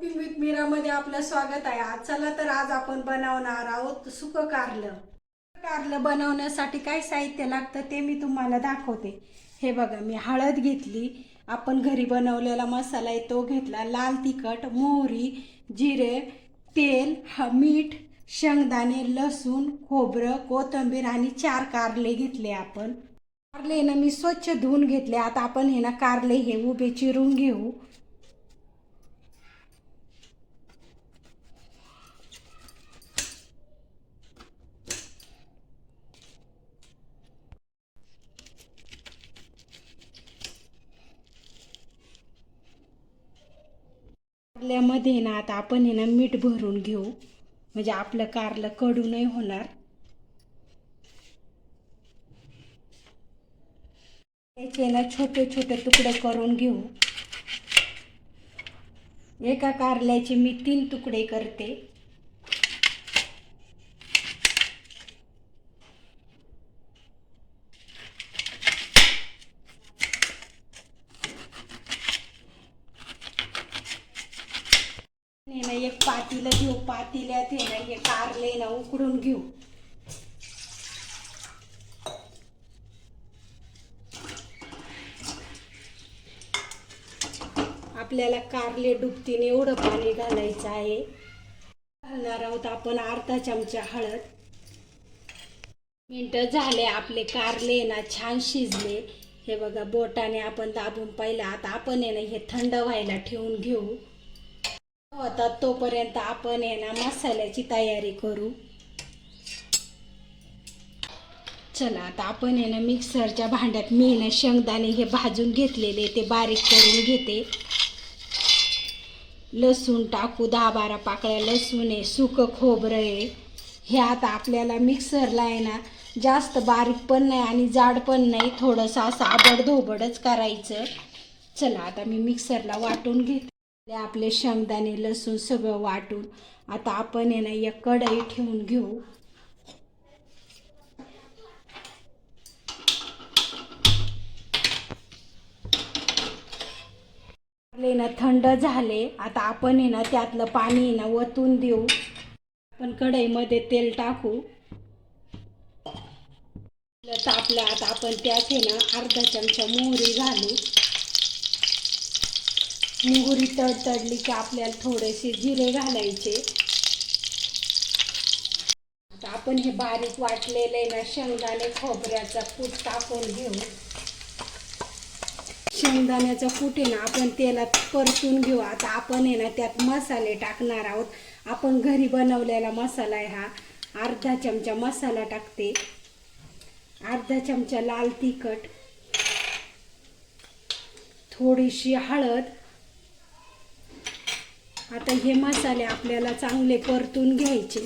Cooking with मीरामध्ये आपलं स्वागत आहे. आज चला तर आज आपण बनवणार आहोत सुक कारलं कारलं बनवण्यासाठी काय साहित्य लागतं ते मी तुम्हाला दाखवते. हे बघा मी हळद घेतली. आपण घरी बनवलेला मसाला आहे तो घेतला. लाल तिखट मोहरी जिरे तेल ह मीठ शेंगदाणे लसूण खोबरं कोथिंबीर आणि चार कारले घेतले आपण. कारले ना मी स्वच्छ धुवून घेतले. आता आपण हे ना कारले हे उभे चिरून घेऊ. कारल्यामध्ये ना आता आपण हे ना मीठ भरून घेऊ. म्हणजे आपलं कारलं कडू नाही होणार. याचे ना छोटे छोटे तुकडे करून घेऊ. एका कारल्याचे मी तीन तुकडे करते हे ना एक पातीला घेऊ पातील्यात हे नाही कारले ना उकडून घेऊ. आपल्याला कारले डुबतीने एवढं पाणी घालायचं आहे. घालणार आहोत आपण अर्धा चमचा हळद. मिनटं झाले आपले कारले ना छान शिजले. हे बघा बोटाने आपण दाबून पाहिलं. आता आपण हे ना हे थंड व्हायला ठेवून घेऊ. होतात तोपर्यंत आपण आहे ना मसाल्याची तयारी करू. चला आता आपण आहे ना मिक्सरच्या भांड्यात मी ना शेंगदाणे हे भाजून घेतलेले ते बारीक करून घेते. लसूण टाकू दहा बारा पाकळ्या लसूण आहे सुकं खोबरं आहे. हे आता आपल्याला मिक्सरला आहे ना जास्त बारीक पण नाही आणि जाड पण नाही थोडंसं असं आबडधोबडच करायचं. चला आता मी मिक्सरला वाटून घेते. आपले शेंगदाणे लसूण सगळं वाटून आता आपण आहे ना एक कढई ठेवून घेऊ. ना थंड झाले. आता आपण आहे ना त्यातलं पाणी ना वतून देऊ. आपण कढईमध्ये तेल टाकू. तापलं आता आपण त्यात आहे ना अर्धा चमचा मोहरी घालू. मोहरी तडतडली की आपल्याला थोडेसे जिरे घालायचे. आता आपण हे बारीक वाटलेले ना शेंगदाणे खोबऱ्याचा कूट टाकून घेऊ. शेंगदाण्याचा कूट आहे ना आपण तेलात परतून घेऊ. आता आपण आहे ना त्यात मसाले टाकणार आहोत. आपण घरी बनवलेला मसाला आहे हा. अर्धा चमचा मसाला टाकते. अर्धा चमचा लाल तिखट. थोडीशी हळद. आता हे मसाले आपल्याला चांगले परतून घ्यायचे.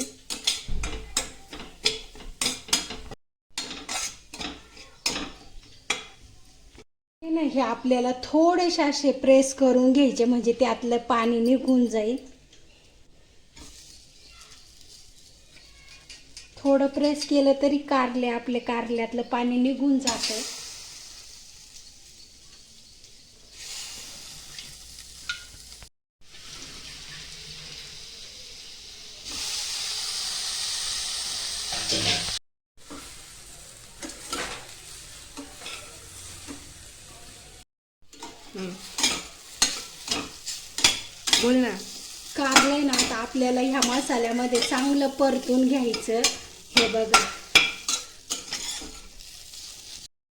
हे ना हे आपल्याला थोडेसे असे प्रेस करून घ्यायचे म्हणजे त्यातलं पाणी निघून जाईल. थोडं प्रेस केलं तरी कारले आपले कारल्यातलं पाणी निघून जातं. बोल ना. कारले ना आता आपल्याला ह्या मसाल्यामध्ये चांगलं परतून घ्यायचं. हे बघा.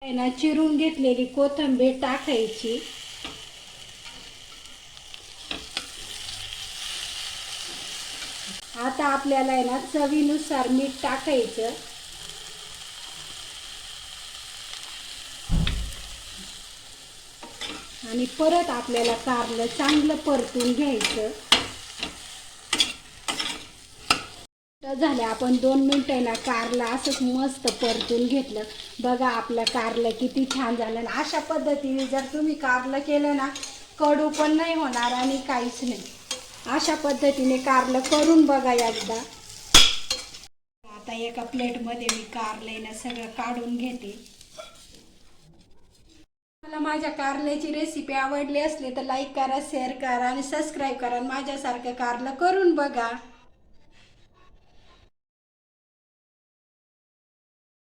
ना चिरून घेतलेली कोथिंबीर टाकायची. आता आपल्याला आहे ना चवीनुसार मीठ टाकायचं. आणि परत आपल्याला कारलं चांगलं परतून घ्यायचं. तर झाले आपण दोन मिनटं ना कारलं असंच मस्त परतून घेतलं. बघा आपलं कारलं किती छान झालं. ना अशा पद्धतीने जर तुम्ही कारलं केलं ना कडू पण नाही होणार आणि काहीच नाही. अशा पद्धतीने कारलं करून बघा एकदा. आता एका प्लेटमध्ये मी कारलं सगळं काढून घेते. मला माझ्या कारल्याची रेसिपी आवडली असली तर लाईक करा शेअर करा आणि सबस्क्राईब करा आणि माझ्यासारखं कारलं करून बघा.